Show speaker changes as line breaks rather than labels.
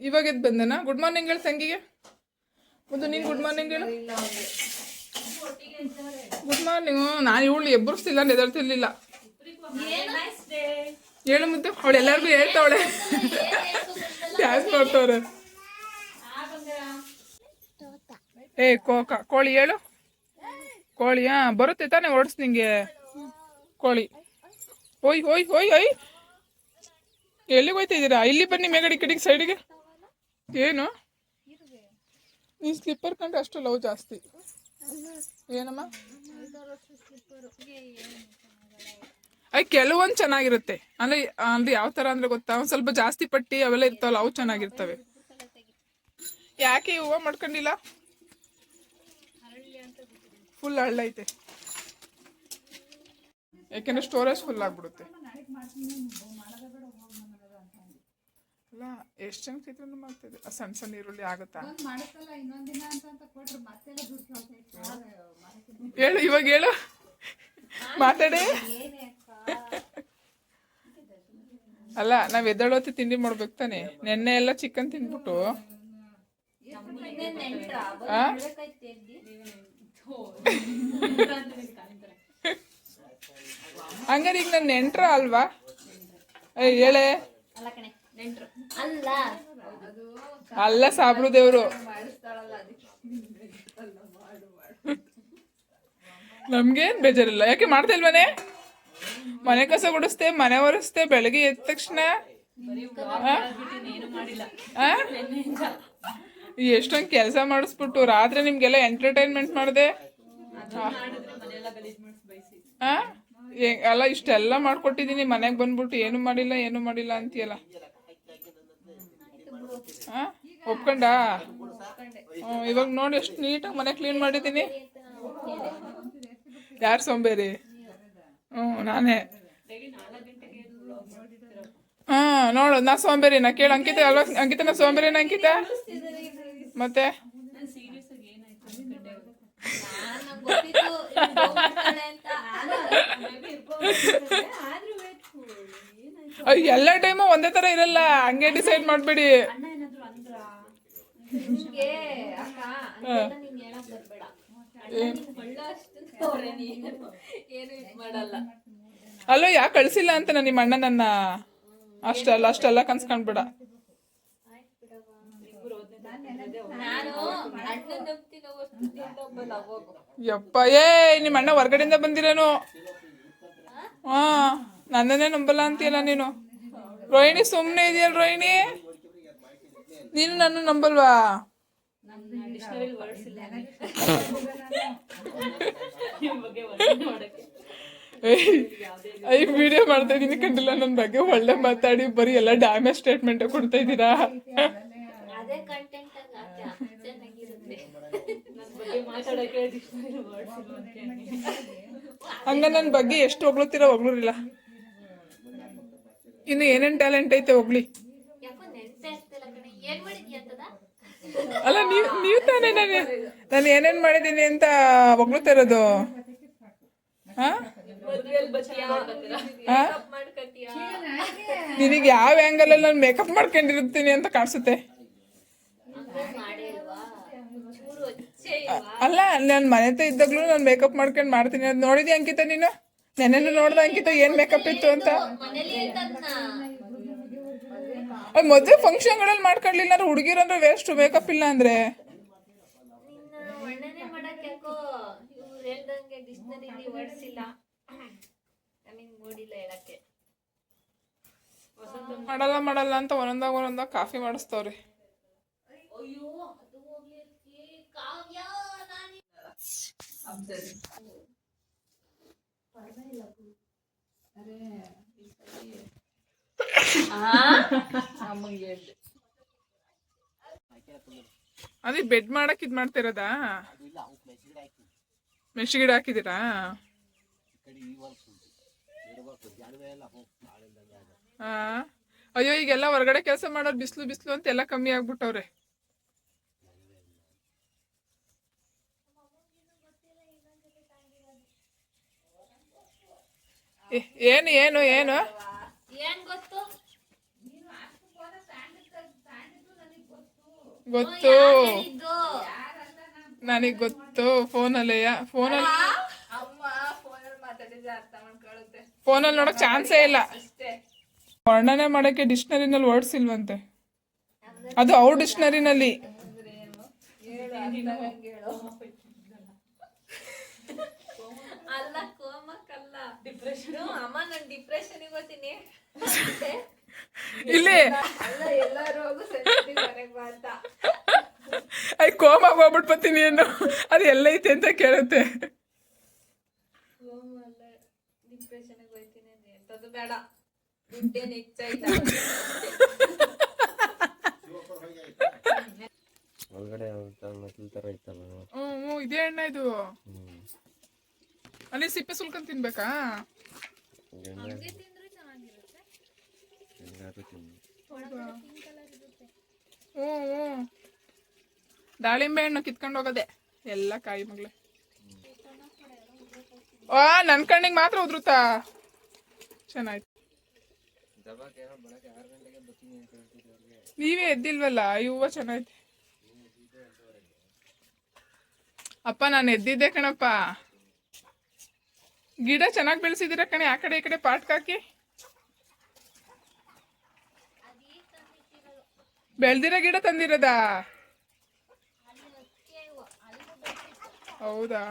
ಇವಾಗ ಎದ್ದು ಬಂದನಾ? Good morning ಹೇಳು ತಂಗಿಗೆ ಒಂದು ನೀನು ಗುಡ್ ಮಾರ್ನಿಂಗ್ ಹೇಳು. ಗುಡ್ ಮಾರ್ನಿಂಗ್ ನಾನು ಇವಳು ಎಬ್ಬರಿಸ್ತಿಲ್ಲ ನೆದರ್ತಿರ್ಲಿಲ್ಲ. ಹೇಳು ಮುದ್ದೆ ಅವಳು ಎಲ್ಲರಿಗೂ ಹೇಳ್ತಾವಳೆ. ಡ್ಯಾನ್ಸ್ ಮಾಡ್ತಾವ್ರೆ ಏ ಕೋಕ ಕೋಳಿ ಹೇಳು. ಕೋಳಿ, ಹಾ, ಬರುತ್ತೆ ತಾನೇ ಓಡಿಸ್ ನಿಂಗೆ. ಕೋಳಿ. ಹೋಯ್ ಓಯ್ ಓಯ್ ಓಯ್ ಎಲ್ಲಿಗೆ ಹೋಯ್ತಾ ಇದ್ದೀರಾ? ಇಲ್ಲಿ ಬನ್ನಿ ಮೇಗಡಿ ಕಡೆಗೆ ಸೈಡಿಗೆ ಏನು? ನೀನು ಸ್ಲಿಪ್ಪರ್ ಕಂಡ್ರೆ ಅಷ್ಟು ಲವ್ ಜಾಸ್ತಿ. ಏನಮ್ಮ? ಐ ಕೆಲವೊಂದು ಚೆನ್ನಾಗಿರುತ್ತೆ. ಅಂದ್ರೆ ಅಂದ್ರೆ ಯಾವ ಥರ ಅಂದ್ರೆ ಗೊತ್ತಾ? ಒಂದು ಸ್ವಲ್ಪ ಜಾಸ್ತಿ ಪಟ್ಟಿ ಅವೆಲ್ಲ ಇರ್ತಾವಲ್ಲ ಅವು ಚೆನ್ನಾಗಿರ್ತವೆ. ಯಾಕೆ ಹೂವ ಮಾಡ್ಕೊಂಡಿಲ್ಲ? ಫುಲ್ ಹಳ್ಳೈತೆ. ಯಾಕೆಂದ್ರೆ ಸ್ಟೋರೇಜ್ ಫುಲ್ ಆಗ್ಬಿಡುತ್ತೆ. ಅಲ್ಲ ಎಷ್ಟು ಜನ ಚಿತ್ರಾನ್ನ ಮಾಡ್ತಿದ್ದೆ ಆ ಸಣ್ಣ ಸಣ್ಣ ಈರುಳ್ಳಿ ಆಗುತ್ತಾ? ಹೇಳು ಇವಾಗ ಹೇಳು. ಮಾತಾಡಿ. ಅಲ್ಲ ನಾವ್ ಎದ್ದೇಳೋತಿ ತಿಂಡಿ ಮಾಡ್ಬೇಕು ತಾನೆ. ನೆನ್ನೆ ಎಲ್ಲ ಚಿಕನ್ ತಿಂದ್ಬಿಟ್ಟು? ಹಂಗಾರೆ ಈಗ ನನ್ನ ನೆಂಟ್ರ ಅಲ್ವಾ? ಏ ಹೇಳೆ.
ಅಲ್ಲ.
ಸಾಬ್ರು ದೇವ್ರು. ನಮ್ಗೇನ್ ಬೇಜಾರಿಲ್ಲ. ಯಾಕೆ ಮಾಡ್ತಾ ಇಲ್ವಾನೆ? ಮನೆ ಕಸ ಗುಡಿಸ್ತೆ ಮನೆ ಒರೆಸ್ತೆ ಬೆಳಗ್ಗೆ ಎದ್ದ ತಕ್ಷಣ? ಎಷ್ಟೊಂದ್ ಕೆಲಸ ಮಾಡಿಸ್ಬಿಟ್ಟು, ರಾತ್ರಿ ನಿಮ್ಗೆಲ್ಲ ಎಂಟರ್ಟೈನ್ಮೆಂಟ್ ಮಾಡಿದೆ. ಅಲ್ಲ, ಇಷ್ಟೆಲ್ಲ ಮಾಡ್ಕೊಟ್ಟಿದೀನಿ, ಮನೆಗೆ ಬಂದ್ಬಿಟ್ಟು ಏನು ಮಾಡಿಲ್ಲ ಏನು ಮಾಡಿಲ್ಲ ಅಂತೀಯಲ್ಲ. ಆ? ಒಪ್ಕೊಂಡಾ? ಇವಾಗ ನೋಡಿ ಎಷ್ಟು ನೀಟಾಗಿ ಮನೆ ಕ್ಲೀನ್ ಮಾಡಿದ್ದೀನಿ. ಯಾರು ಸೋಂಬೇರಿ? ಹ್ಞೂ ನಾನೇ. ಹಾ, ನೋಡು, ನಾ ಸೋಂಬೇರಿನ ಕೇಳು ಅಂಕಿತ, ಅಲ್ವಾ? ಅಂಕಿತನ ಸೋಂಬೇರಿನ ಅಂಕಿತ? ಮತ್ತೆ? ಎಲ್ಲ ಟೈಮು ಒಂದೇ ಥರ ಇರಲ್ಲ. ಹಂಗೆ ಡಿಸೈಡ್ ಮಾಡಬೇಡಿ. ಅಲ್ಲೋ ಯಾಕೆ ಕಳ್ಸಿಲ್ಲ ಅಂತ ನಾನು ನಿಮ್ಮ ಅಣ್ಣನನ್ನ? ಅಷ್ಟಲ್ಲ ಅಷ್ಟೆಲ್ಲ ಕನ್ಸ್ಕೊಂಡ್ಬಿಡ.
ಅಣ್ಣ
ಯಪ್ಪ ಏ ನಿಮ್ಮ ಅಣ್ಣ ಹೊರ್ಗಡೆಯಿಂದ ಬಂದಿರೇನು? ಹಾ ನನ್ನನ್ನೇ ನಂಬಲ್ಲ ಅಂತೀಯಲ್ಲ ನೀನು? ರೋಹಿಣಿ ಸುಮ್ಮನೆ ಇದೆಯಲ್ಲ ರೋಹಿಣಿ? ನೀನು ನನ್ನ ನಂಬಲ್ವಾ? ಐ ವಿಡಿಯೋ ಮಾಡ್ತಾ ಇದೀನಿ ಕಂಡಿಲ್ಲ ನನ್ನ ಬಗ್ಗೆ ಒಳ್ಳೆ ಮಾತಾಡಿ ಬರೀ ಎಲ್ಲ ಡ್ಯಾಮೇಜ್ ಸ್ಟೇಟ್ಮೆಂಟ್ ಕೊಡ್ತಾ ಇದ್ದೀರಾ ಹಂಗ ನನ್ನ ಬಗ್ಗೆ ಎಷ್ಟು ಹೊಗಳುತ್ತೀರಾ ಹೊಗಳೂರಿಲ್ಲ ಇನ್ನು ಏನೇನ್ ಟ್ಯಾಲೆಂಟ್ ಐತೆ ಹೋಗ್ಲಿ
ಯಾಕೋ ನೆನ್ಪೆ ಆಗ್ತಿಲ್ಲ ಕಣೆ ಏನ್ ಮಾಡಿದ್ಯಾ ಅಂತದ
ಅಲ್ಲ ನೀವ್ ನೀವ್ ತಾನೇ ನಾನು ನಾನು ಏನೇನ್ ಮಾಡಿದೀನಿ ಅಂತ ಹೊಗಳುತ್ತಾ ಇರೋದು? ಹಾ? ಹಾ?
ಮಾಡ್ಕತೀಯ
ನಿನಗೆ ಯಾವ ಆಂಗಲ್ ಅಲ್ಲಿ ನಾನು ಮೇಕಪ್ ಮಾಡ್ಕೊಂಡಿರ್ತೀನಿ ಅಂತ ಕಾಣಿಸುತ್ತೆ? ಅಲ್ಲ ನಾನು ಮನೆ ಹತ್ರ ಇದ್ದಾಗ್ಲೂ ನಾನು ಮೇಕಪ್ ಮಾಡ್ಕೊಂಡು ಮಾಡ್ತೀನಿ. ಅದು ನೋಡಿದ್ಯಾ ಅಂಕಿತ ನೀನು? ನೆನೆ ನೋಡ್ದ ಅಂಕಿತ ಏನ್ ಮೇಕಪ್ ಇತ್ತು ಅಂತ? ಅದು ಮದುವೆ ಫಂಕ್ಷನ್ಗಳಲ್ಲಿ ಮಾಡ್ಕೊಳ್ಳಿಲ್ಲ ಅಂದ್ರೆ ಹುಡುಗಿರಂದ್ರೆ ವೇಸ್ಟ್ ಮೇಕಪ್ ಇಲ್ಲ ಅಂದ್ರೆ?
ಮೂಡಿಲ್ಲ
ಮಾಡಲ್ಲ ಮಾಡಲ್ಲ ಅಂತ ಒಂದೊಂದಾಗ ಒಂದೊಂದಾಗ ಕಾಫಿ ಮಾಡಿಸ್ತವ್ರಿ.
ಅಯ್ಯೋ ಅದು
ಬೆಡ್ ಮಾಡಕ್ ಇದ್ ಮಾಡ್ತಿರೋದಾ? ಮೆಣಸಿ ಗಿಡ ಹಾಕಿದೀರಾ ಆ? ಅಯ್ಯೋ ಈಗೆಲ್ಲ ಹೊರಗಡೆ ಕೆಲಸ ಮಾಡೋರು ಬಿಸಿಲು ಬಿಸಿಲು ಅಂತ ಎಲ್ಲ ಕಮ್ಮಿ ಆಗ್ಬಿಟ್ಟವ್ರೆ. ಏ- ಏನು ಏನು ಏನು?
ಏನ್ ಗೊತ್ತು?
ಗೊತ್ತು. ನನಗೆ ಗೊತ್ತು ಫೋನಲ್ಲಯ ಫೋನಲ್ಲಿ
ಅಮ್ಮ ಫೋನಲ್ಲಿ
ನೋಡಕ್ ಚಾನ್ಸೇ ಇಲ್ಲ. ವರ್ಣನೆ ಮಾಡಕ್ಕೆ ಡಿಕ್ಷನರಿನಲ್ಲಿ ವರ್ಡ್ಸ್ ಇಲ್ವಂತೆ. ಅದು ಅವ್ರ ಡಿಕ್ಷನರಿನಲ್ಲಿ.
ಅಲ್ಲ ಕೋಮಕ್ಕಲ್ಲ. ಡಿಪ್ರೆಷನ್ ಅಮ್ಮ ನಾನು ಡಿಪ್ರೆಷನ್ ಹೋಗ್ತೀನಿ.
ಇಲ್ಲಿ. ಐ ಕೋಮಾಗ ಹೋಗ್ಬಿಟ್ಟು ಬರ್ತೀನಿ ಏನು ಅದು ಎಲ್ಲೈತೆ ಅಂತ ಕೇಳುತ್ತೆ.
ಕೋಮ
ಒಳಗಡೆ ಇತ್ತಲ್ಲ
ಹ್ಞೂ ಹ್ಞೂ ಇದೇ ಎಣ್ಣೆ ಇದು. ಅಲ್ಲಿ ಸಿಪ್ಪೆ ಸುಲ್ಕೊಂಡ್ ತಿನ್ಬೇಕಾ? ಹ್ಞೂ ಹ್ಞೂ ದಾಳಿಂಬೆ ಹಣ್ಣು ಕಿತ್ಕೊಂಡು ಹೋಗೋದೆ. ಎಲ್ಲ ಕಾಯಿ ಮಗ್ಳೆ. ಆ ನನ್ನ ಕಣ್ಣಿಗೆ ಮಾತ್ರ ಉದ್ರುತ್ತಾ? ಚೆನ್ನಾಯ್ತು. ನೀವೇ ಎದ್ದಿಲ್ವಲ್ಲ? ಇವ ಚೆನ್ನಾಯ್ತು. ಅಪ್ಪ ನಾನು ಎದ್ದಿದ್ದೆ ಕಣಪ್ಪ. ಗಿಡ ಚೆನ್ನಾಗಿ ಬೆಳೆಸಿದಿರ ಕಣೆ ಆ ಕಡೆ ಈ ಕಡೆ ಪಾಟ್ಕ್ ಬೆಳ್ದಿರೋ ಗಿಡ ತಂದಿರೋದಾ? ಹೌದಾ?